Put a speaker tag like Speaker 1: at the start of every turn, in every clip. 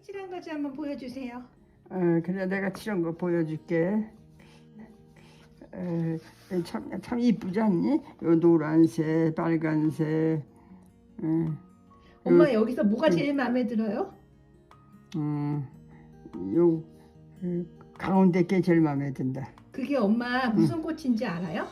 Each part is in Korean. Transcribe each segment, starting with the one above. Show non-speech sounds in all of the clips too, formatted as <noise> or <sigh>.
Speaker 1: 색칠한 거좀 한번 보여주세요.
Speaker 2: 어, 그래 내가 칠한 거 보여줄게. 에, 참, 참 이쁘지 않니? 요 노란색, 빨간색. 에,
Speaker 1: 엄마 여기서 뭐가 제일 마음에 들어요?
Speaker 2: 음, 요 에, 가운데 게 제일 마음에 든다.
Speaker 1: 그게 엄마 무슨 꽃인지 알아요?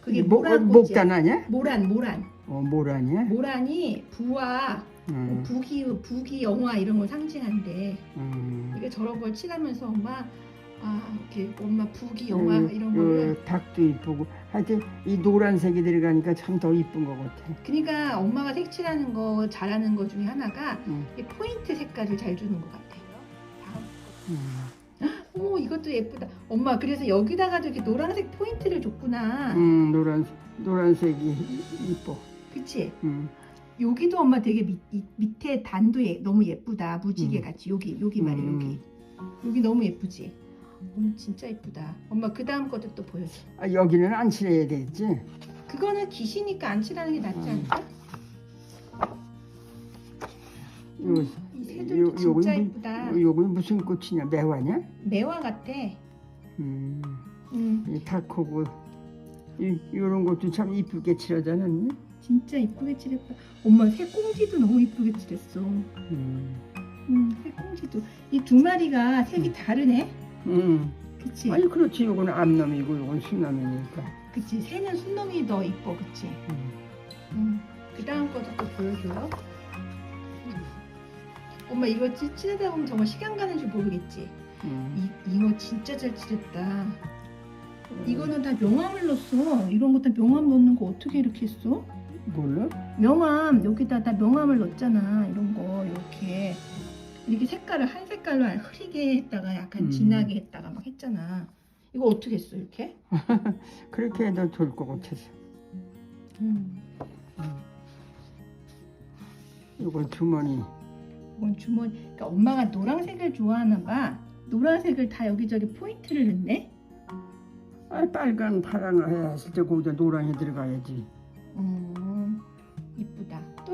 Speaker 1: 그게
Speaker 2: 목,
Speaker 1: 모란 꽃이야.
Speaker 2: 목단 아니야?
Speaker 1: 모란 모란.
Speaker 2: 어, 모란이야?
Speaker 1: 모란이 부와
Speaker 2: 음,
Speaker 1: 부기 부기 영화 이런 걸 상징한대.
Speaker 2: 음.
Speaker 1: 이게 저런 걸 칠하면서 엄마 아 이렇게 엄마 부기 영화 이런
Speaker 2: 요,
Speaker 1: 거를
Speaker 2: 요 닭도 이쁘고 하여튼 이 노란색이 들어가니까 참 더 이쁜 것 같아.
Speaker 1: 그러니까 엄마가 색칠하는 거 잘하는 거 중에 하나가
Speaker 2: 음.
Speaker 1: 이 포인트 색깔을 잘 주는 것 같아요. 음, 어머 이것도 예쁘다. 엄마 그래서 여기다가도 이렇게 노란색 포인트를 줬구나.
Speaker 2: 음, 노란 노란색이 이뻐.
Speaker 1: 그치?
Speaker 2: 음.
Speaker 1: 여기도 엄마 되게 밑, 이- 밑에 단도 예- 너무 예쁘다. 무지개
Speaker 2: 음.
Speaker 1: 같이 여기 여기 말이야
Speaker 2: 음.
Speaker 1: 여기. 여기 너무 예쁘지? 음, 진짜 예쁘다. 엄마 그 다음 것도 또 보여줘.
Speaker 2: 아, 여기는 안 칠해야 되지.
Speaker 1: 그거는 기시니까 안 칠하는 게 낫지
Speaker 2: 음.
Speaker 1: 않을까?
Speaker 2: 요,
Speaker 1: 이 새들도 진짜
Speaker 2: 요건
Speaker 1: 예쁘다.
Speaker 2: 무- 요건 무슨 꽃이냐? 매화냐?
Speaker 1: 매화 같아.
Speaker 2: 음,
Speaker 1: 음,
Speaker 2: 이 닭하고 이 요런 것도 참 이쁘게 칠하지 않았니?
Speaker 1: 진짜 이쁘게 칠했다. 엄마 새꽁지도 너무 이쁘게 칠했어.
Speaker 2: 음,
Speaker 1: 음, 새꽁지도 이 두 마리가 색이
Speaker 2: 음.
Speaker 1: 다르네.
Speaker 2: 음.
Speaker 1: 그치?
Speaker 2: 아니 그렇지. 요건 암놈이고 요건 순놈이니까.
Speaker 1: 그치? 새는 순놈이 더 이뻐, 그치?
Speaker 2: 음.
Speaker 1: 음, 그 다음 것도 또 보여줘요. 엄마 이거 치- 칠하다 보면 정말 시간 가는 줄 모르겠지?
Speaker 2: 음.
Speaker 1: 이, 이거 진짜 잘 칠했다. 이거는 다 명암을 넣었어. 이런 거 다 명암 넣는 거 어떻게 이렇게 했어?
Speaker 2: 몰라?
Speaker 1: 명암 여기다 다 명암을 넣었잖아. 이런 거 이렇게 이렇게 색깔을 한 색깔로 흐리게 했다가 약간
Speaker 2: 음.
Speaker 1: 진하게 했다가 막 했잖아. 이거 어떻게 했어 이렇게? <laughs>
Speaker 2: 그렇게 해도 좋을 것 같아서.
Speaker 1: 음,
Speaker 2: 요건 주머니.
Speaker 1: 이건 주머니. 그러니까 엄마가 노란색을 좋아하나 봐. 노란색을 다 여기저기 포인트를 넣네.
Speaker 2: 아, 빨간 파란 해야 때 거기다 노랑이 들어가야지.
Speaker 1: 음,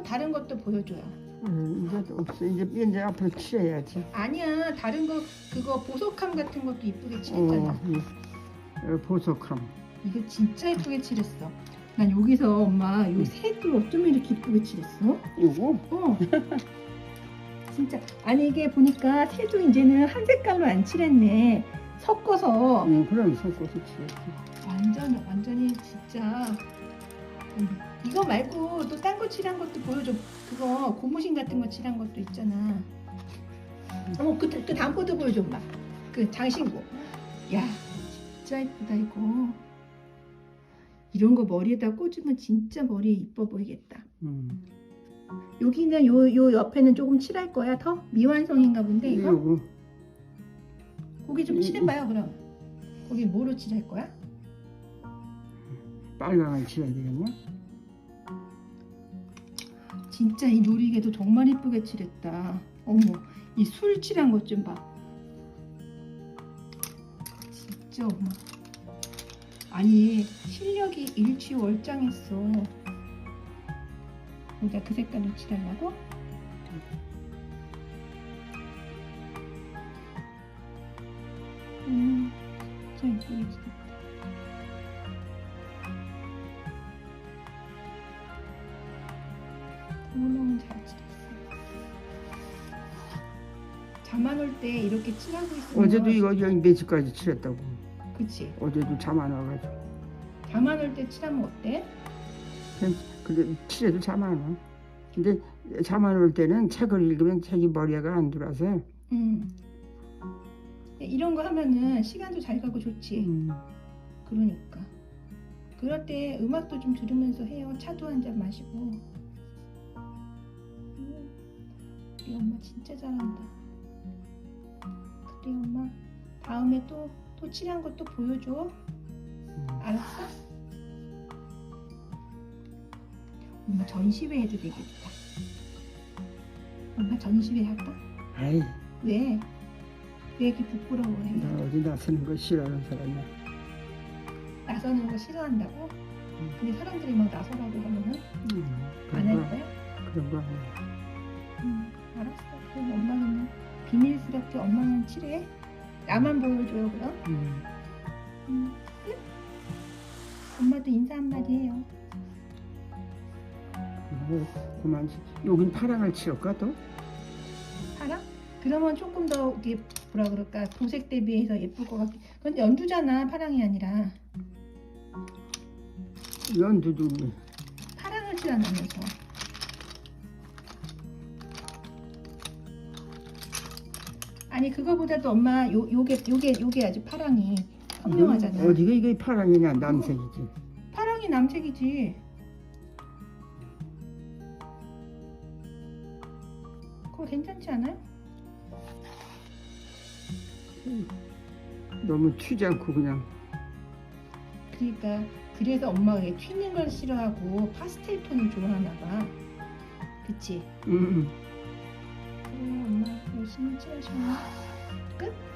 Speaker 1: 다. 다른 것도 보여줘요.
Speaker 2: 음, 이제 없어. 이제 이제 앞으로 칠해야지.
Speaker 1: 아니야, 다른 거 그거 보석함 같은 것도 이쁘게 칠했잖아.
Speaker 2: 어, 이, 어, 보석함.
Speaker 1: 이거 진짜 예쁘게 칠했어. 난 여기서 엄마 요 색을 어쩜 이렇게 이쁘게 칠했어?
Speaker 2: 요거?
Speaker 1: 어. 진짜 아니 이게 보니까 새도 이제는 한 색깔로 안 칠했네. 섞어서
Speaker 2: 응, 그럼 섞어서 칠했지.
Speaker 1: 완전 완전히 진짜 음, 이거 말고 또 딴 거 칠한 것도 보여줘. 그거 고무신 같은 거 칠한 것도 있잖아. 어머 그, 그 다음 것도 보여줘 엄마. 그 장신구. 야 진짜 이쁘다 이거. 이런 거 머리에다 꽂으면 진짜 머리 이뻐 보이겠다.
Speaker 2: 음.
Speaker 1: 여기는 요, 요 옆에는 조금 칠할 거야 더? 미완성인가 본데 이거?
Speaker 2: 요거.
Speaker 1: 거기 좀
Speaker 2: 이-
Speaker 1: 칠해봐요 그럼 거기 뭐로 칠할 거야?
Speaker 2: 빨강을 칠해야 되겠냐?
Speaker 1: 진짜 이 누리개도 정말 이쁘게 칠했다. 어머 이 술 칠한 것 좀봐. 진짜 어머. 아니 실력이 일취월장했어. 여기다 그 색깔로 칠하려고? 음 진짜 이쁘게 칠했다 너무너무 잘 칠했어. 잠안 올 때 이렇게 칠하고 있으면
Speaker 2: 어제도 이거 여기 매주까지 칠했다고.
Speaker 1: 그치?
Speaker 2: 어제도 잠 안 와가지고.
Speaker 1: 잠안 올 때 칠하면 어때?
Speaker 2: 근데 칠해도 잠 안 와. 근데 잠 안 올 때는 책을 읽으면 책이 머리가 안 들어와서.
Speaker 1: 음. 이런 거 하면은 시간도 잘 가고 좋지.
Speaker 2: 음.
Speaker 1: 그러니까. 그럴 때 음악도 좀 들으면서 해요. 차도 한 잔 마시고. 우리 엄마 진짜 잘한다. 그래 엄마. 다음에 또, 또 칠한 것도 보여줘.
Speaker 2: 음.
Speaker 1: 알았어? 엄마 전시회 해도 되겠다. 엄마 전시회 할까?
Speaker 2: 아이,
Speaker 1: 왜? 왜 이렇게 부끄러워해?
Speaker 2: 나 어디 나서는 거 싫어하는 사람이야.
Speaker 1: 나서는 거 싫어한다고? 근데 사람들이 막 나서라고 하면은
Speaker 2: 음,
Speaker 1: 안
Speaker 2: 그런
Speaker 1: 할 거야?
Speaker 2: 그런 거 아니야.
Speaker 1: 비밀스럽게 엄마는 칠해. 나만 보여줘요 그럼.
Speaker 2: 음.
Speaker 1: 음. 끝. 엄마도 인사 한마디 해요.
Speaker 2: 뭐, 그만 여긴 파랑을 칠할까 또?
Speaker 1: 파랑? 그러면 조금 더 이게 뭐라 그럴까 도색 대비해서 예쁠 것 같긴. 그건 연두잖아 파랑이 아니라
Speaker 2: 연두도
Speaker 1: 파랑을 칠한다면서. 아니 그거보다도 엄마 요 요게 요게 요게 아주 파랑이 선명하잖아.
Speaker 2: 어디가 이게 파랑이냐 남색이지.
Speaker 1: 파랑이 남색이지. 그거 괜찮지 않아요?
Speaker 2: 너무 튀지 않고 그냥
Speaker 1: 그러니까 그래서 엄마가 이게 튀는 걸 싫어하고 파스텔 톤을 좋아하나 봐. 그치?
Speaker 2: 음.
Speaker 1: 그 열심히 칠하시면 끝?